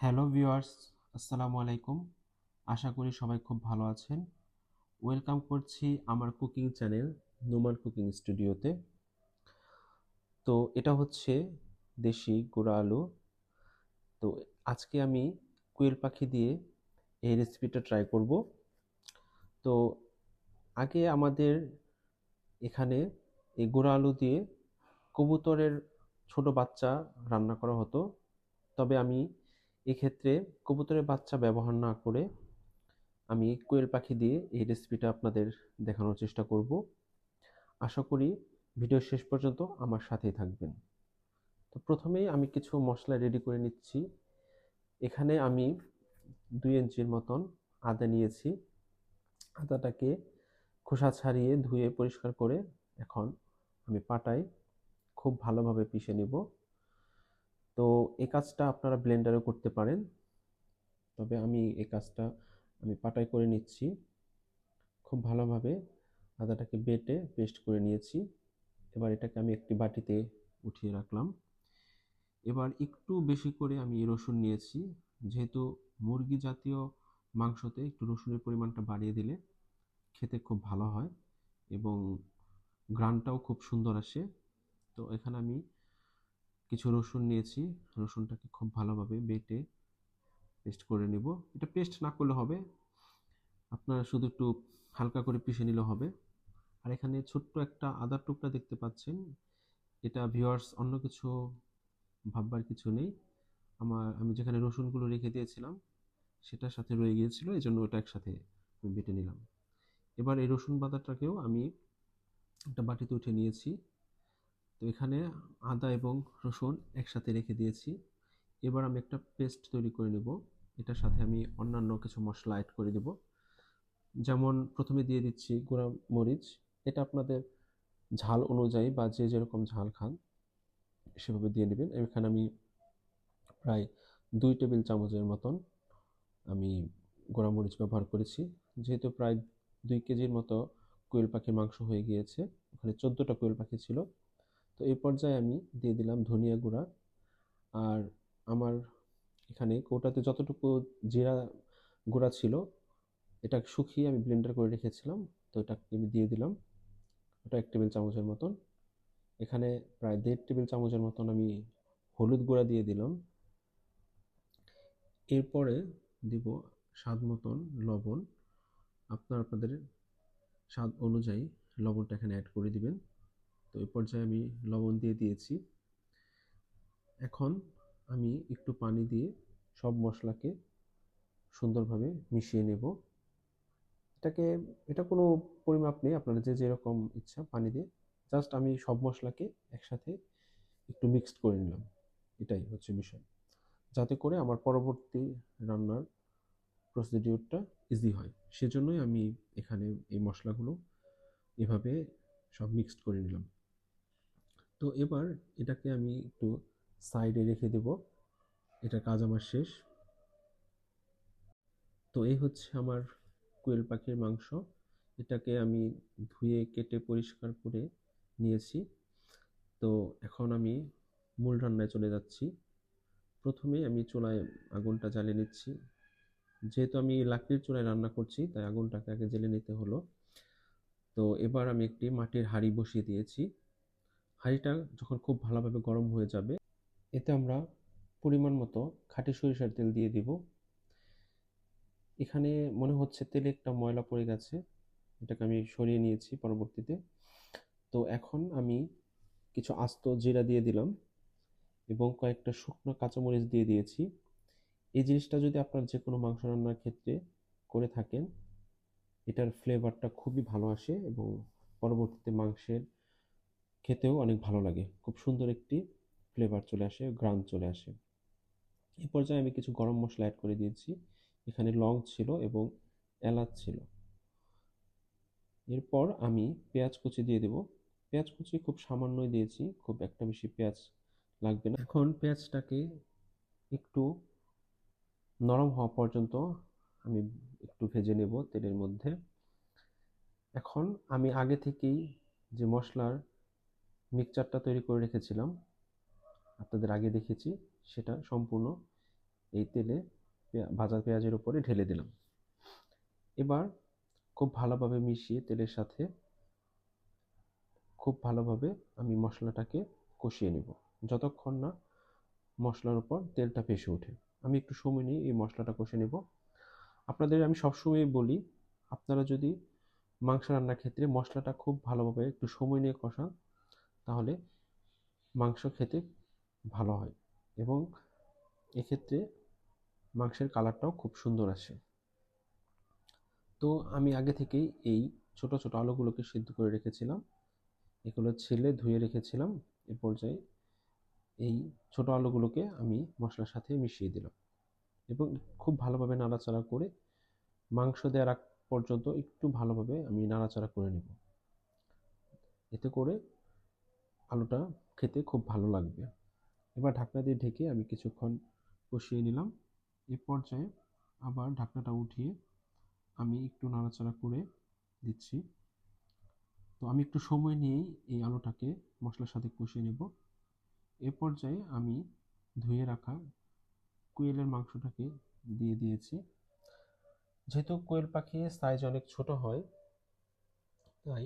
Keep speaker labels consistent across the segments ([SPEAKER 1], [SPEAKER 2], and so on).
[SPEAKER 1] Hello viewers, আসসালামু আলাইকুম। আশা করি সবাই খুব ভালো আছেন। ওয়েলকাম করছি আমার কুকিং চ্যানেল নোমান কুকিং স্টুডিওতে। তো এটা হচ্ছে দেশি গুঁড়া আলু। তো আজকে আমি কুয়েল পাখি দিয়ে এই রেসিপিটা ট্রাই করব। তো আগে আমাদের এখানে এই গুঁড়া আলু দিয়ে কবুতরের ছোট বাচ্চা রান্না করা হতো। তবে আমি এক্ষেত্রে কবুতরের বাচ্চা ব্যবহার না করে আমি কোয়েল পাখি দিয়ে এই রেসিপিটা আপনাদের দেখানোর চেষ্টা করব। আশা করি ভিডিও শেষ পর্যন্ত আমার সাথেই থাকবেন। তো প্রথমেই আমি কিছু মশলা রেডি করে নিচ্ছি। এখানে আমি দুই ইঞ্চির মতন আদা নিয়েছি। আদাটাকে খোসা ছাড়িয়ে ধুয়ে পরিষ্কার করে এখন আমি পাটায় খুব ভালোভাবে পিষে নিব। তো এই কাজটা আপনারা ব্লেন্ডারে করতে পারেন। তবে আমি এই কাজটা আমি পাটাই করে নিচ্ছি। খুব ভালোভাবে আদাটাকে বেটে পেস্ট করে নিয়েছি। এবার এটাকে আমি একটি বাটিতে উঠিয়ে রাখলাম। এবার একটু বেশি করে আমি রসুন নিয়েছি। যেহেতু মুরগি জাতীয় মাংসতে একটু রসুনের পরিমাণটা বাড়িয়ে দিলে খেতে খুব ভালো হয় এবং গ্রানটাও খুব সুন্দর আসে। তো এখানে আমি কিছু রসুন নিয়েছি। রসুনটাকে খুব ভালোভাবে বেটে পেস্ট করে নিব। এটা পেস্ট না করলে হবে। আপনারা শুধু একটু হালকা করে পিষে নিলে হবে। আর এখানে ছোট্ট একটা আদার টুকরা দেখতে পাচ্ছেন। এটা ভিওয়ার্স অন্য কিছু ভাববার কিছু নেই। আমার, আমি যেখানে রসুনগুলো রেখে দিয়েছিলাম, সেটার সাথে রয়ে গিয়েছিল। এই জন্য ওটা একসাথে আমি বেটে নিলাম। এবার এই রসুন বাদাটাকেও আমি একটা বাটিতে উঠে নিয়েছি। তো এখানে আদা এবং রসুন একসাথে রেখে দিয়েছি। এবার আমি একটা পেস্ট তৈরি করে নেব। এটার সাথে আমি অন্যান্য কিছু মশলা অ্যাড করে দেব। যেমন প্রথমে দিয়ে দিচ্ছি গুঁড়া মরিচ। এটা আপনাদের ঝাল অনুযায়ী বা যে যেরকম ঝাল খান, সেভাবে দিয়ে নেবেন। এখানে আমি প্রায় দুই টেবিল চামচের মতন আমি গোড়া মরিচ ব্যবহার করেছি। যেহেতু প্রায় দুই কেজির মতো কোয়েল পাখির মাংস হয়ে গিয়েছে, ওখানে চোদ্দোটা কোয়েল পাখি ছিল তো এই পর্যায়ে আমি দিয়ে দিলাম ধনিয়া গুঁড়া। আর আমার এখানে কৌটাতে যতটুকু জিরা গুঁড়া ছিল, এটা শুকিয়ে আমি ব্লেন্ডার করে রেখেছিলাম, তো এটাকে আমি দিয়ে দিলাম ওটা এক টেবিল চামচের মতন। এখানে প্রায় দেড় টেবিল চামচের মতন আমি হলুদ গুঁড়া দিয়ে দিলাম। এরপরে দিব স্বাদ মতন লবণ। আপনার আপনাদের স্বাদ অনুযায়ী লবণটা এখানে অ্যাড করে দিবেন। তো এই পর্যায়ে আমি লবণ দিয়ে দিয়েছি। এখন আমি একটু পানি দিয়ে সব মশলাকে সুন্দরভাবে মিশিয়ে নেব। এটাকে, এটা কোনো পরিমাপ নেই, আপনারা যে যেরকম ইচ্ছা পানি দিয়ে, জাস্ট আমি সব মশলাকে একসাথে একটু মিক্সড করে নিলাম। এটাই হচ্ছে বিষয়। যাতে করে আমার পরবর্তী রান্নার প্রসিডিউরটা ইজি হয়। সেজন্যই আমি এখানে এই মশলাগুলো এভাবে সব মিক্সড করে নিলাম। তো এবার এটাকে আমি একটু সাইডে রেখে দেব। এটা কাজ আমার শেষ। তো এই হচ্ছে আমার কোয়েল পাখির মাংস। এটাকে আমি ধুয়ে, কেটে, পরিষ্কার করে নিয়েছি। তো এখন আমি মূল রান্নায় চলে যাচ্ছি। প্রথমে আমি চুলায় আগুনটা জ্বালিয়ে নিচ্ছি। যেহেতু আমি লাকড়ির চুলায় রান্না করছি, তাই আগুনটাকে আগে জ্বেলে নিতে হলো। তো এবার আমি একটি মাটির হাঁড়ি বসিয়ে দিয়েছি। হাঁড়িটা যখন খুব ভালোভাবে গরম হয়ে যাবে, এতে আমরা পরিমাণ মতো খাঁটি সরিষার তেল দিয়ে দিব। এখানে মনে হচ্ছে তেলে একটা ময়লা পড়ে গেছে, এটাকে আমি সরিয়ে নিয়েছি পরবর্তীতে। তো এখন আমি কিছু আস্ত জিরা দিয়ে দিলাম এবং কয়েকটা শুকনো কাঁচামরিচ দিয়ে দিয়েছি। এই জিনিসটা যদি আপনার যে কোনো মাংস রান্নার ক্ষেত্রে করে থাকেন, এটার ফ্লেভারটা খুবই ভালো আসে এবং পরবর্তীতে মাংসের খেতেও অনেক ভালো লাগে। খুব সুন্দর একটি ফ্লেভার চলে আসে গ্রান চলে আসে। এই পর্যায়ে আমি কিছু গরম মশলা অ্যাড করে দিয়েছি। এখানে লং ছিল এবং এলাচ ছিল। এরপর আমি পেঁয়াজ কুচি দিয়ে দেব। পেঁয়াজ কুচি খুব সামান্যই দিয়েছি, খুব একটা বেশি পেঁয়াজ লাগবে না। এখন পেঁয়াজটাকে একটু নরম হওয়া পর্যন্ত আমি একটু ভেজে নেব তেলের মধ্যে। এখন আমি আগে থেকেই যে মশলার মিক্সচারটা তৈরি করে রেখেছিলাম। আপনাদের আগে দেখেছি, সেটা সম্পূর্ণ এই তেলে ভাজা পেঁয়াজের উপরে ঢেলে দিলাম। এবার খুব ভালোভাবে মিশিয়ে তেলের সাথে খুব ভালোভাবে আমি মশলাটাকে কষিয়ে নেব। যতক্ষণ না মশলার উপর তেলটা ভেসে ওঠে। আমি একটু সময় নিয়ে এই মশলাটা কষে নেব। আপনাদের আমি সবসময় বলি, আপনারা যদি মাংস রান্নার ক্ষেত্রে মশলাটা খুব ভালোভাবে একটু সময় নিয়ে কষান তাহলে মাংস খেতে ভালো হয় এবং এক্ষেত্রে মাংসের কালারটাও খুব সুন্দর আসে। তো আমি আগে থেকেই এই ছোট ছোট আলুগুলোকে সিদ্ধ করে রেখেছিলাম। এগুলো ছেলে, ধুয়ে রেখেছিলাম। এ পর্যায়ে এই ছোট আলুগুলোকে আমি মশলার সাথে মিশিয়ে দিলাম এবং খুব ভালোভাবে নাড়াচাড়া করে মাংস দেওয়ার পর্যন্ত একটু ভালোভাবে আমি নাড়াচাড়া করে নেব। এতে করে আলুটা খেতে খুব ভালো লাগবে। এবার ঢাকনা দিয়ে ঢেকে আমি কিছুক্ষণ কষিয়ে নিলাম। এ পর্যায়ে আবার ঢাকনাটা উঠিয়ে আমি একটু নাড়াচাড়া করে দিচ্ছি। তো আমি একটু সময় নিয়েই এই আলুটাকে মশলার সাথে কষিয়ে নেব। এ পর্যায়ে আমি ধুয়ে রাখা কোয়েলের মাংসটাকে দিয়ে দিয়েছি। যেহেতু কোয়েল পাখির সাইজ অনেক ছোট হয়, তাই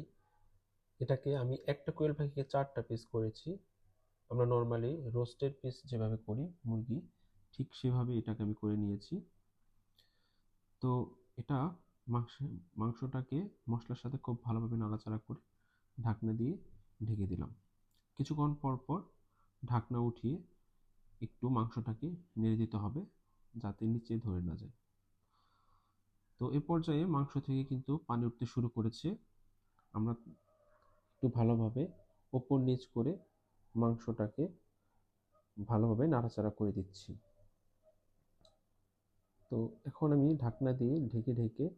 [SPEAKER 1] এটাকে আমি একটা কোয়েল পাখিকে চারটা পিস করেছি। আমরা নর্মালি রোস্টেড পিস যেভাবে করি, মুরগি, ঠিক সেভাবে এটাকে আমি করে নিয়েছি। তো এটা মাংস, মাংসটাকে মশলার সাথে খুব ভালোভাবে নাড়াচাড়া করে ঢাকনা দিয়ে ঢেকে দিলাম। কিছুক্ষণ পর পর ঢাকনা উঠিয়ে একটু মাংসটাকে নেড়ে দিতে হবে যাতে নিচে ধরে না যায়। তো এ পর্যায়ে মাংস থেকে কিন্তু পানি উঠতে শুরু করেছে। আমরা একটু ভালোভাবে ওপর নিচ করে মাংসটাকে ভালোভাবে নাড়াচাড়া করে দিচ্ছি। তো এখন আমি ঢাকনা দিয়ে ঢেকে ঢেকে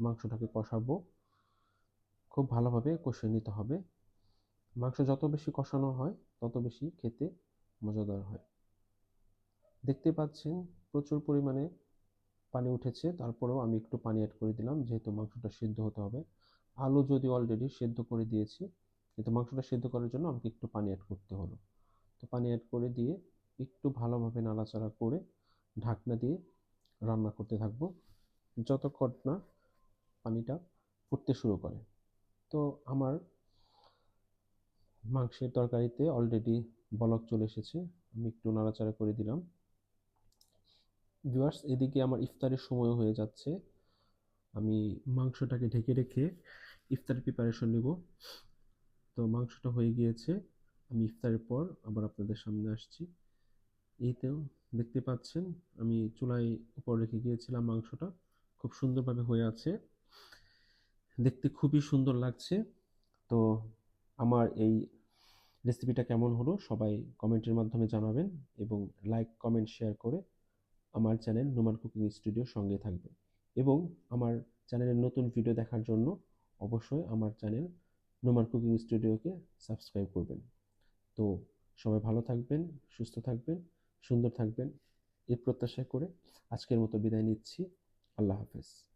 [SPEAKER 1] মাংসটাকে কষাবো। খুব ভালোভাবে কষিয়ে নিতে হবে। মাংস যত বেশি কষানো হয়, তত বেশি খেতে মজাদার হয়। দেখতে পাচ্ছেন প্রচুর পরিমাণে পানি উঠেছে। তারপরেও আমি একটু পানি অ্যাড করে দিলাম, যেহেতু মাংসটা সিদ্ধ হতে হবে। আলু যদি অলরেডি সেদ্ধ করে দিয়েছি কিন্তু মাংসটা সেদ্ধ করার জন্য আমাকে একটু পানি অ্যাড করতে হলো। তো পানি অ্যাড করে দিয়ে একটু ভালোভাবে নাড়াচাড়া করে ঢাকনা দিয়ে রান্না করতে থাকব। যতক্ষণ না পানিটা ফুটতে শুরু করে। তো আমার মাংসের তরকারিতে অলরেডি বলক চলে এসেছে, আমি একটু নাড়াচাড়া করে দিলাম। ভিউয়ার্স এদিকে আমার ইফতারের সময় হয়ে যাচ্ছে। আমি মাংসটাকে ঢেকে রেখে ইফতারের প্রিপারেশন নিব। তো মাংসটা হয়ে গিয়েছে। আমি ইফতারের পর আবার আপনাদের সামনে আসছি। এই তো দেখতে পাচ্ছেন, আমি চুলায় উপর রেখে গিয়েছিলাম মাংসটা। খুব সুন্দরভাবে হয়ে আছে। দেখতে খুবই সুন্দর লাগছে। তো আমার এই রেসিপিটা কেমন হলো সবাই কমেন্টের মাধ্যমে জানাবেন এবং লাইক কমেন্ট শেয়ার করে আমার চ্যানেল নোমান কুকিং স্টুডিওর সঙ্গে থাকবে এবং আমার চ্যানেলের নতুন ভিডিও দেখার জন্য অবশ্যই আমার চ্যানেল নোমান কুকিং স্টুডিওকে সাবস্ক্রাইব করবেন। তো সবাই ভালো থাকবেন, সুস্থ থাকবেন, সুন্দর থাকবেন, এই প্রত্যাশা করে আজকের মতো বিদায় নিচ্ছি। আল্লাহ হাফেজ।